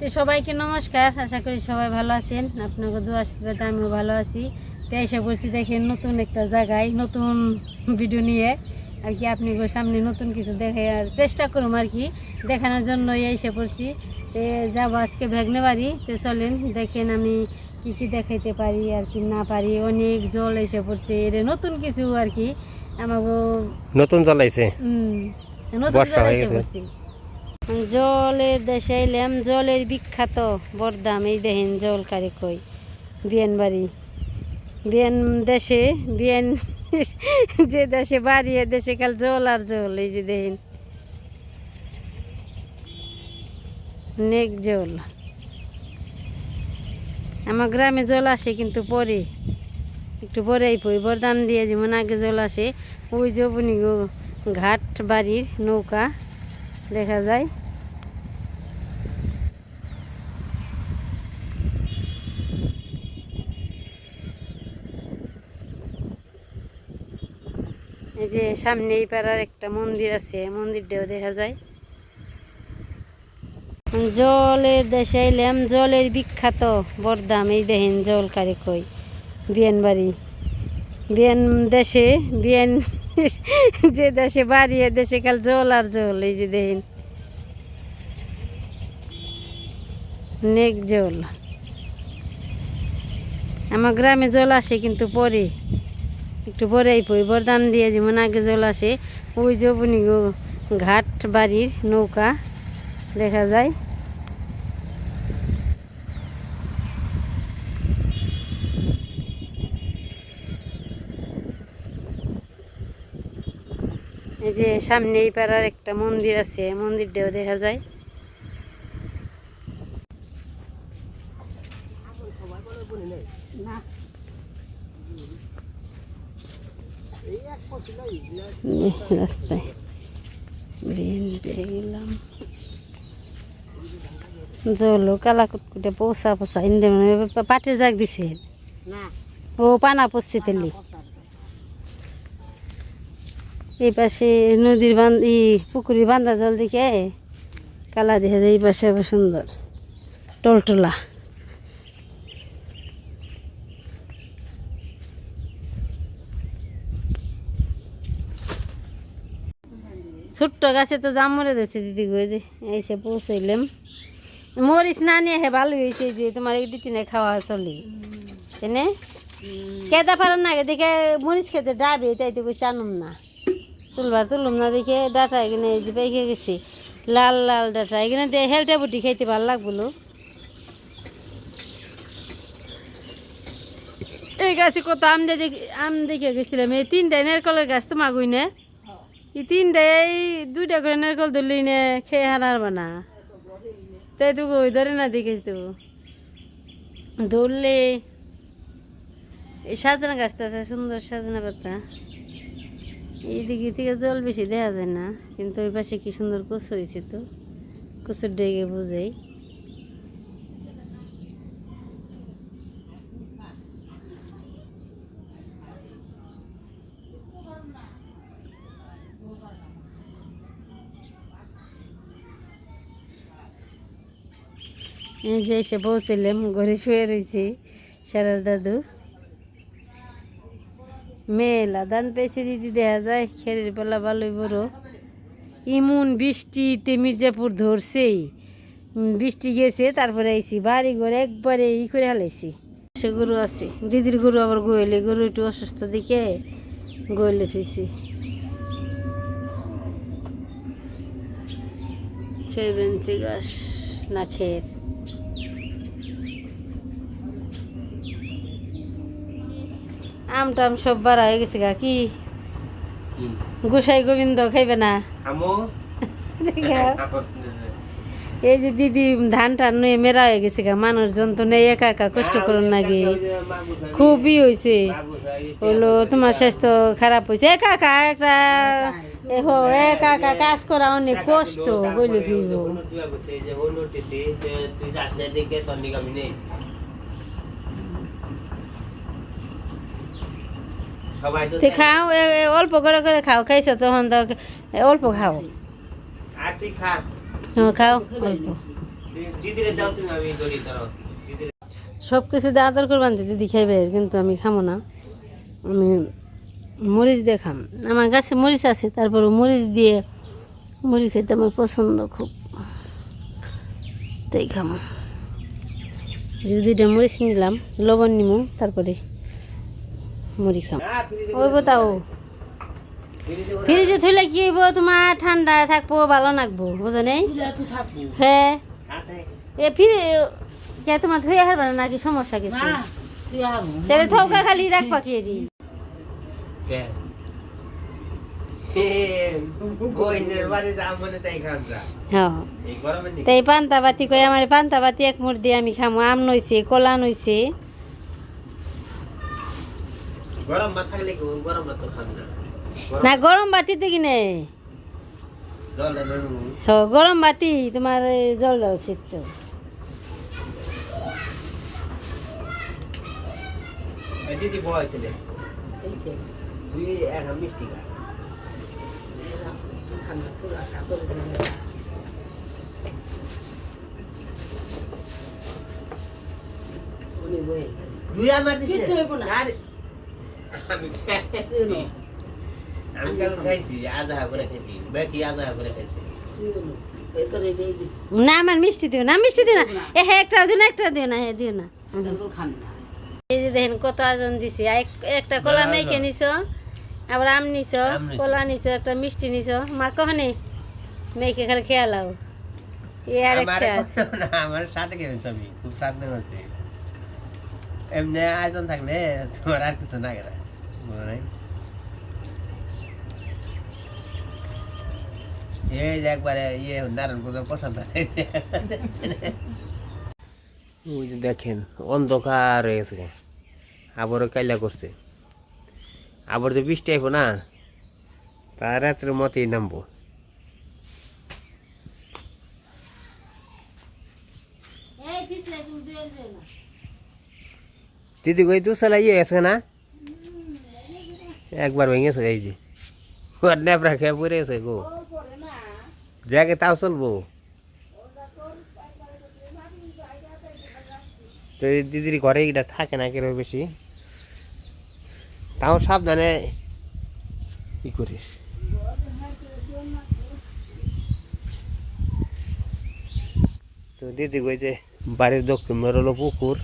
তো সবাইকে নমস্কার আশা করি সবাই ভালো আছেন। আপনাকে দু আশীর্বাদ আমিও ভালো আছি। তো এসে পড়ছি দেখেন নতুন একটা জায়গায় নতুন ভিডিও নিয়ে আর কি আপনি সামনে নতুন কিছু দেখে আর চেষ্টা করুম আর কি দেখানোর জন্য এসে পড়ছি। তো যাব আজকে ভেগনে বাড়ি তো চলেন দেখেন আমি কি কি দেখাইতে পারি আর কি না পারি। অনেক জল এসে পড়ছে এটা নতুন কিছু আর কি আমাকে নতুন জ্বলাইছে হুম, নতুন জল এসে। পড়ছে। জলের দেশে এলাম, জলের বিখ্যাত বরদাম। এই দেখেন জল কারে কই? বিয়ান বাড়ি। বিয়ান দেশে, বিয়ান যে দেশে বাড়ি, এ দেশে কাল জল আর জল। এই যে দেখেন। অনেক জল। আমার গ্রামে জল আসে কিন্তু পরে। একটু পরেই পই। বরদাম দিয়ে যেমন আগে জল আসে, ওই যে ঘাট বাড়ির নৌকা, দেখা যায়। এই যে সামনে এই পাড়ার একটা মন্দির আছে মন্দিরটাও দেখা যায়। জলের দেশে এলাম জলের বিখ্যাত বরদাম, এই দেখেন জল কারে কই বিয়ান বাড়ি। বিয়ান দেশে, বিয়ান যে দেশে বাড়ি দেশে কাল জল আর জল, এই যে দেখেন। অনেক জল। আমার গ্রামে জল আসে কিন্তু পরে। একটু পরেই পই বরদাম দিয়ে যেমন আগে জল আসে, ওই যে আপনি গো ঘাট বাড়ির নৌকা, দেখা যায়। এই যে সামনে এই পাড়ার একটা মন্দির আছে, মন্দিরটাও দেখা যায়। রাস্তায়। বেন পেয়ে গেলাম জলো কালা কুটকুটে পোষা পোষা ইন্দে মানে পাটের জাগ দিছে। ও পানা পড়ছে তেলি। এই পাশে নদীর বান্ধ ই পুকুরির বান্ধা জল দিকে কালা দেখে এই পাশে সুন্দর। টলটলা। ছোট্ট গাছে তো জাম মরে ধরছে দিদি গো যে, এসে পৌঁছইলাম। মরিস না নিয়ে হে ভালো হয়েছে যে তোমার এই দিতি না খাওয়া চলি। এনে? কেদা পারার না, দেখে মরিচ খেতে ডাবে, তাই তো কইছে আনুম না। তুলবার তুলুম না, দেখে ডাটা এখানে এই যে পেকে গেছি। লাল লাল ডাটা, এখানে দিয়ে হেলটা বুটি খাইতে ভালো লাগবলো এই গাছে কত আম দেখি আম দেখে গেছিলাম, এই তিনটাই নারকলের গাছ তো মাগুই না। এই তিনটাই দুইটা করে নারকল ধরলি নে খেয়ে হারার বানা। তাই তো ওই ধরে না দেখেছি তো। ধরলে এই সাজনা গাছটা সুন্দর সাজনা পাতা। এইদিকে থেকে জল বেশি দেওয়া যায় না, কিন্তু ওই পাশে কি সুন্দর কচু হয়েছে তো। কচুর ডেকে বুঝাই। এই যে এসে পৌঁছলাম, ঘরে শুয়ে রয়েছি সারার দাদু। মেলা ধান পেয়েছে দিদি, দেখা যায় খেরের পালা ভালোই বড়। ইমন বৃষ্টিতে মির্জাপুর ধরছেই। বৃষ্টি গেছে, তারপরে আইসি বাড়ি ঘরে একবারে ই করে হালাইছি। সে গরু আছে, দিদির গরু আবার গোয়েলে, গরু একটু অসুস্থ দিকে গোয়েলে থুইছি। খেয়ে বেঞ্চি গাছ না খেয়ে আম টাম সব বাড়া হয়ে গেছে গা কি? গোসাই গোবিন্দ খাইবে না? এই যে দিদি ধান টান নিয়ে মেরা হয়ে গেছে গা মানুষজন তো নেই একা একা কষ্ট করুন নাকি খুবই হয়েছে হলো তোমার স্বাস্থ্য খারাপ হয়েছে একা একা একটা এ হো একা একা কাজ করা অনেক কষ্ট বলে কি সবাই খাও অল্প করে করে খাও খাইছো তখন তো অল্প খাও। তুই হ্যাঁ, খাও। সব কিছু দিয়ে আদর করবান দিদি খাইবে কিন্তু আমি খামো না। আমি মরিচ দিয়ে খাম। আমার গাছে মরিচ আছে তারপর মরিচ দিয়ে মুড়ি খেতে আমার পছন্দ খুব। তাই খামো। দুইটা মরিচ নিলাম লবণ নিমু তারপরে মুড়ি খাম না ওই তাও। ফ্রিজে ফ্রিজে থইলে কি হইব? তোমার ঠান্ডা থাকব ভালো লাগবো বুঝো নেই? হ্যাঁ এ ফিরে কে তোমার থইয়া হারবে না নাকি সমস্যা কিছু? তাহলে থৌকা খালি রাখ পাকিয়ে দিই। যা যা। তাই পান্তা বাতি কই আমার পান্তা বাতি এক মুঠ দিয়ে আমি খামো আম নইছে কলা নইছে। গরম ভাত থাকলে কি গরম ভাত তো খান না? গরম না গরম বাতিতে কিনে। হ গরম বাতি তোমার এই জল জল শীত এই দিদি বয় তুই এখন মিষ্টি খা। দুই আমার আরে আমি খাইছি খাইছি আজা করে খাইছি বেকি আজা করে খাইছি। না আমার মিষ্টি দিও না মিষ্টি দিও না। এ হ্যাঁ একটা দিও না একটা দিও না হ্যাঁ দিও না। এই যে দেখেন কত আজন দিছি। একটা কলা মেয়েকে। নিছো আবার আম নিছো কলা নিছো একটা মিষ্টি নিছো। মা কখনে মেয়েকে খালি খেয়ালাও এ আর এক আমার সাথে আমি খুব স্বাদ নেমেছে এমনি আয়োজন থাকলে তোমার আর কিছু না গেলে। নাই এই যে একবারে ইয়ে নারায়ণ পূজা পছন্দ হয়েছে ওই যে দেখেন অন্ধকার হয়ে গেছে। আবারও কাইলা করছে। আবার যে বৃষ্টি আইব না তার রাত্রের মতেই নামবো। দিদি কই দু সালা ইয়ে গেছে না? একবার ভেঙে গেছে এই যে। ওর ন্যাপরা খেয়ে পড়ে গেছে গো। যাকে তাও চলবো। তো দিদির ঘরে এটা থাকে না কেন বেশি। তাও সাবধানে ই করিস। তো দিদি কই যে, বাড়ির দক্ষিণ মের হলো পুকুর।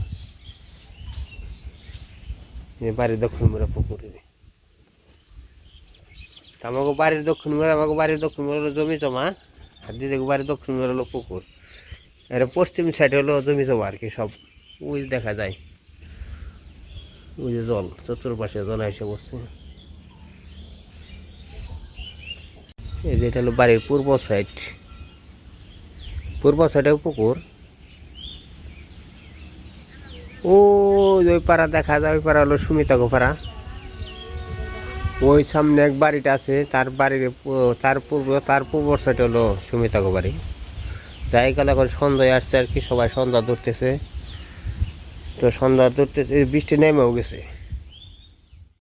বাড়ির দক্ষিণ মেরা পুকুর। আমাকে বাড়ির দক্ষিণ মেরা আমাকে বাড়ির দক্ষিণ হলো জমি জমা, আর দিদিকে বাড়ির দক্ষিণ মেরা হলো পুকুর। এর পশ্চিম সাইডে হলো জমি জমা আর কি, সব ওই দেখা যায়। ওই যে জল, চতুর্পাশে জল এসে বসছে এই যে এটা হলো বাড়ির পূর্ব সাইড পূর্ব সাইডেও পুকুর। ও ওই পাড়া দেখা যায়, ওই পাড়া হলো সুমিতা পাড়া। ওই সামনে এক বাড়িটা আছে, তার বাড়ির তার পূর্ব তার পূর্ব সাইড হলো সুমিতা বাড়ি। যাই গেল, এখন সন্ধ্যায় আসছে আর কি, সবাই সন্ধ্যা ধরতেছে। তো সন্ধ্যা ধরতেছে, বৃষ্টি নেমেও গেছে।